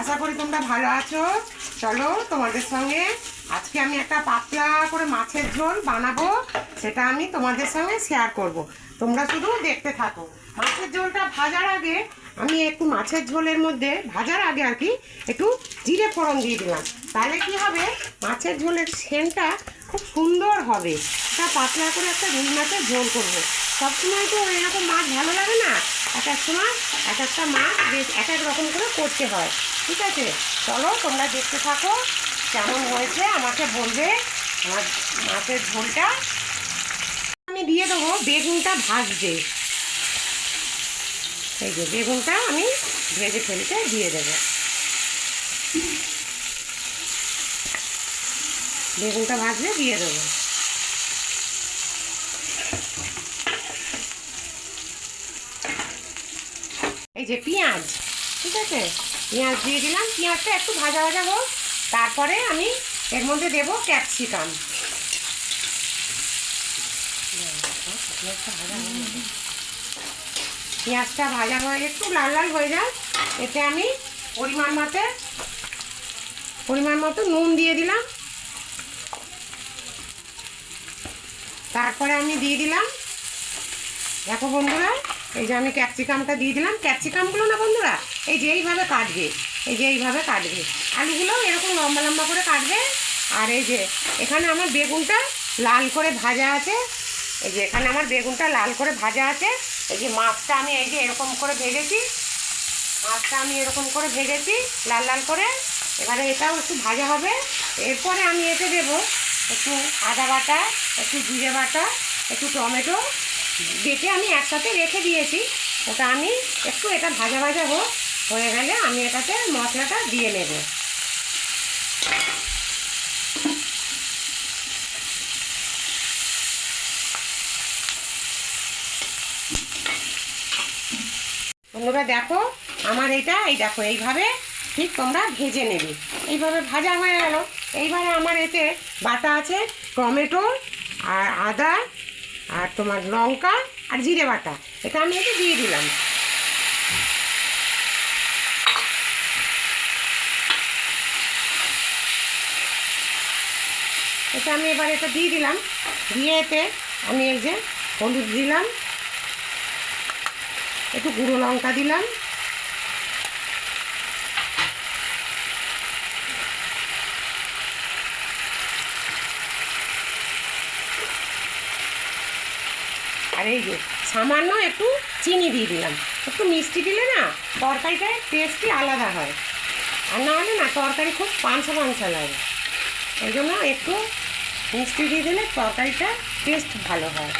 আশা করি তোমরা ভালো আছো। চলো তোমাদের সঙ্গে আজকে আমি একটা পাতলা করে মাছের ঝোল বানাবো, সেটা আমি তোমাদের সঙ্গে শেয়ার করব। তোমরা শুধু দেখতে থাকো। মাছের ঝোলটা ভাজার আগে আমি একটু মাছের ঝোলের মধ্যে ভাজার আগে আর কি একটু জিরে ফোড়ন দিয়ে দিলাম। তাহলে কি হবে? মাছের ঝোলের সেনটা খুব সুন্দর হবে। তা পাতলা করে একটা রুই মাছের ঝোল করব। সবসময় তো এরকম মাছ ভালো লাগে না। এক এক সময় এক একটা মাছ বেশ এক এক রকম করে করতে হয়। ঠিক আছে? চলো, তোমরা দেখতে থাকো কেমন হয়েছে। আমাকে বলবে আমার মাছের ঝোলটা। আমি দিয়ে দেবো বেগুনটা ভাজবে এই যে বেগুনটা আমি ভেজে ফেলতে দিয়ে দেবো। বেগুনটা ভাজলে দিয়ে দেবো। এই যে পেঁয়াজ, ঠিক আছে? পেঁয়াজ দিয়ে দিলাম। পেঁয়াজটা একটু ভাজা ভাজা হোক, তারপরে আমি এর মধ্যে দেব ক্যাপসিকাম। পেঁয়াজটা ভাজা হয়ে, একটু লাল লাল হয়ে যায় এতে আমি পরিমাণ মতে, পরিমাণ মতো নুন দিয়ে দিলাম। তারপরে আমি দিয়ে দিলাম। দেখো বন্ধুরা এই যে আমি ক্যাপসিকামটা দিয়ে দিলাম। ক্যাপসিকামগুলো না বন্ধুরা, এই যে এইভাবে কাটবে, এই যে এইভাবে কাটবে। আলুগুলো এরকম লম্বা লম্বা করে কাটবে। আর এই যে এখানে আমার বেগুনটা লাল করে ভাজা আছে। এই যে এখানে আমার বেগুনটা লাল করে ভাজা আছে। এই যে মাছটা আমি এই যে এরকম করে ভেজেছি। মাছটা আমি এরকম করে ভেজেছি, লাল লাল করে। এবারে এটাও একটু ভাজা হবে। এরপরে আমি এতে দেবো একটু আদা বাটা, একটু জিরে বাটা, একটু টমেটো বেটে আমি একসাথে রেখে দিয়েছি। ওটা আমি একটু এটা ভাজা ভাজা হোক, হয়ে গেলে আমি এটাতে মশলাটা দিয়ে নেব। বন্ধুরা, দেখো, আমার এটা, এই দেখো, এইভাবে ঠিক তোমরা ভেজে নেবে। এইভাবে ভাজা হয়ে গেল। এইবারে আমার এতে বাটা আছে, টমেটো আর আদা আর তোমার লঙ্কা আর জিরে বাটা। এটা আমি একটু দিয়ে দিলাম। এটা আমি এবার এটা দিয়ে দিলাম। দিয়ে এতে আমি এই যে হলুদ দিলাম। একটু গুঁড়ো লঙ্কা দিলাম। আর এই যে সামান্য একটু চিনি দিয়ে দিলাম। একটু মিষ্টি দিলে না তরকারিটার টেস্টই আলাদা হয়। আর না হলে না তরকারি খুব পাঁচা পাঁচা লাগে। ওই জন্য একটু মিষ্টি দিয়ে দিলে তরকারিটা টেস্ট ভালো হয়।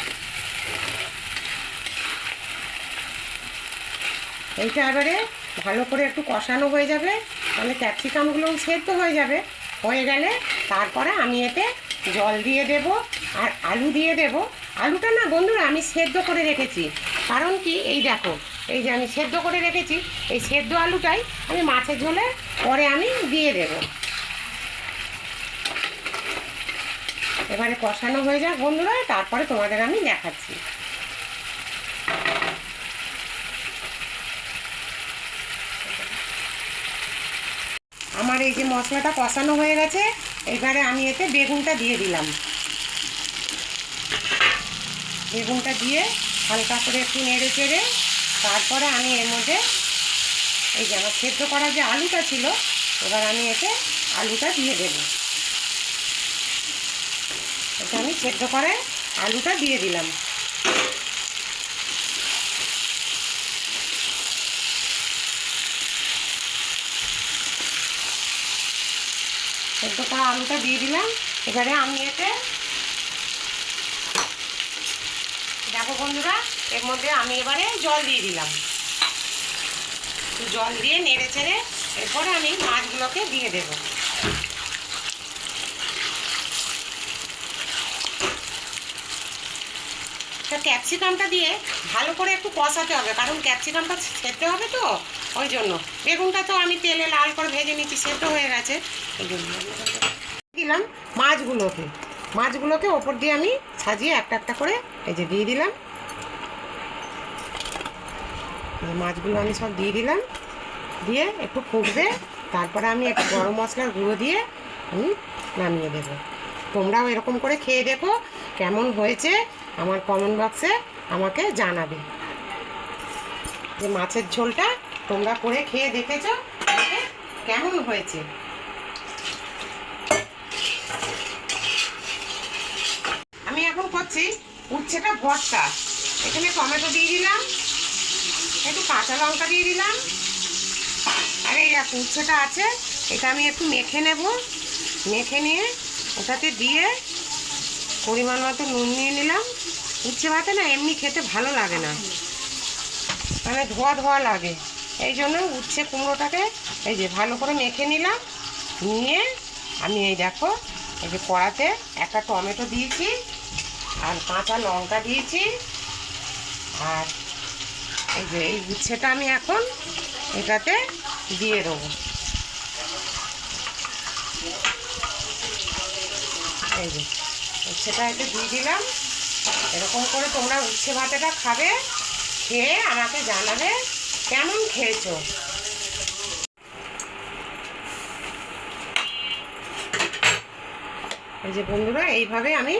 এইটা এবারে ভালো করে একটু কষানো হয়ে যাবে। তাহলে ক্যাপসিকামগুলো সেদ্ধ হয়ে যাবে। হয়ে গেলে তারপরে আমি এতে জল দিয়ে দেব আর আলু দিয়ে দেব। আলুটা না বন্ধুরা আমি সেদ্ধ করে রেখেছি। কারণ কি? এই দেখো, এই যে আমি সেদ্ধ করে রেখেছি, এই সেদ্ধ আলুটাই আমি মাছের ঝোলে পরে আমি দিয়ে দেব। এবারে কষানো হয়ে যাক বন্ধুরা, তারপরে তোমাদের আমি দেখাচ্ছি। আমার এই যে মশলাটা কষানো হয়ে গেছে, এবারে আমি এতে বেগুনটা দিয়ে দিলাম। বেগুনটা দিয়ে হালকা করে একটু নেড়ে চেড়ে তারপরে আমি এর মধ্যে এই যে আমার সেদ্ধ করা যে আলুটা ছিল, এবার আমি এতে আলুটা দিয়ে দেব। এটা আমি সেদ্ধ করে আলুটা দিয়ে দিলাম। সেদ্ধ করা আলুটা দিয়ে দিলাম। এবারে আমি এতে দেখো বন্ধুরা, এর মধ্যে আমি এবারে জল দিয়ে দিলাম। জল দিয়ে নেড়ে চেড়ে এরপরে আমি মাছগুলোকে দিয়ে দেব। তা ক্যাপসিকামটা দিয়ে ভালো করে একটু কষাতে হবে, কারণ ক্যাপসিকামটা সেদ্ধ হবে তো, ওই জন্য। বেগুনটা তো আমি তেলে লাল করে ভেজে নিচ্ছি, সেদ্ধ হয়ে গেছে। দিলাম মাছগুলোকে। মাছগুলোকে ওপর দিয়ে আমি সাজিয়ে একটা একটা করে এই যে দিয়ে দিলাম। মাছগুলো আমি সব দিয়ে দিলাম। দিয়ে একটু ফুটবে, তারপরে আমি একটু গরম মশলার গুঁড়ো দিয়ে আমি নামিয়ে দেবো। তোমরাও এরকম করে খেয়ে দেখো কেমন হয়েছে আমার কমেন্ট বক্সে আমাকে জানাবে। যে মাছের ঝোলটা তোমরা করে খেয়ে দেখেছ, দেখে কেমন হয়েছে আমি এখন উচ্ছেটা ভর্তা। এখানে টমেটো দিয়ে দিলাম। একটু কাঁচা লঙ্কা দিয়ে দিলাম। আর এই দেখো, উচ্ছেটা আছে। এটা আমি একটু মেখে নেব। মেখে নিয়ে ওটাতে দিয়ে পরিমাণ মতো নুন নিয়ে নিলাম। উচ্ছে ভাতে না এমনি খেতে ভালো লাগে না। মানে ধোয়া ধোয়া লাগে। এই জন্য উচ্ছে কুমড়োটাকে এই যে ভালো করে মেখে নিলাম। নিয়ে আমি এই দেখো, এই যে কড়াতে একটা টমেটো দিয়েছি। আর কাঁচা লঙ্কা দিয়েছি। আর এই যে এই উচ্ছেটা আমি এখন এটাতে দিয়ে দেবো। এই যে উচ্ছেটা এতে দিয়ে দিলাম। এরকম করে তোমরা উচ্ছে ভাতেটা খাবে, খেয়ে আমাকে জানাবে কেমন খেয়েছো। এই যে বন্ধুরা, এইভাবে আমি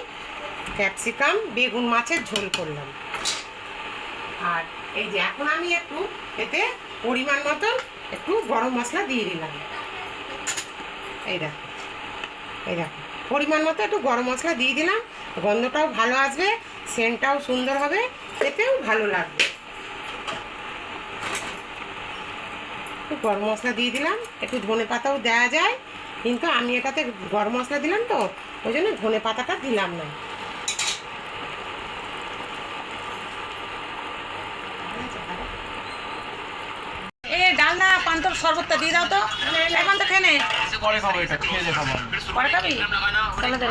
ক্যাপসিকাম, বেগুন মাছের ঝোল করলাম। আর এই যে এখন আমি একটু এতে পরিমাণ মতো একটু গরম মশলা দিয়ে দিলাম। এই দেখো এই দেখো, পরিমাণ মতো একটু গরম মশলা দিয়ে দিলাম। গন্ধটাও ভালো আসবে, সেন্টটাও সুন্দর হবে, খেতেও ভালো লাগবে। একটু গরম মশলা দিয়ে দিলাম, একটু ধনে পাতাও দেওয়া যায়, কিন্তু আমি এটাতে গরম মশলা দিলাম তো, ওই জন্য ধনে পাতাটা দিলাম না। পান্তর শরবতটা দিয়ে দাও তো। এখন তো খেয়ে নে। পরে খাব এটা খেয়ে দেখাবো পরে খাবি? তাহলে দে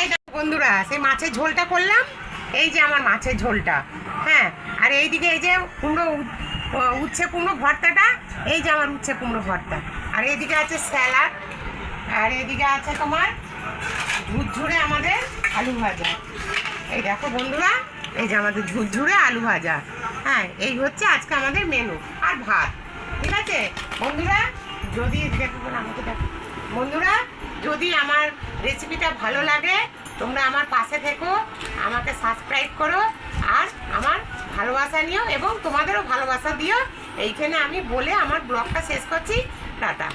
এই দেখো বন্ধুরা সেই মাছের ঝোলটা করলাম। এই যে আমার মাছের ঝোলটা হ্যাঁ? আর এইদিকে এই যে কুমড়ো উচ্ছে কুমড়ো ভর্তাটা এই যে আমার উচ্ছে কুমড়ো ভর্তা। আর এইদিকে আছে স্যালাড আর এইদিকে আছে তোমার ঝুরঝুরে আমাদের আলু ভাজা। এই দেখো বন্ধুরা এই যে আমাদের ঝুরঝুরে আলু ভাজা। হ্যাঁ এই হচ্ছে আজকে আমাদের মেনু আর ভাত, ঠিক আছে? বন্ধুরা, যদি আমাকে দেখো। বন্ধুরা, যদি আমার রেসিপিটা ভালো লাগে, তোমরা আমার পাশে থেকো, আমাকে সাবস্ক্রাইব করো, আর আমার ভালোবাসা নিও এবং তোমাদেরও ভালোবাসা দিও। এইখানে আমি বলে আমার ব্লগটা শেষ করছি। টাটা।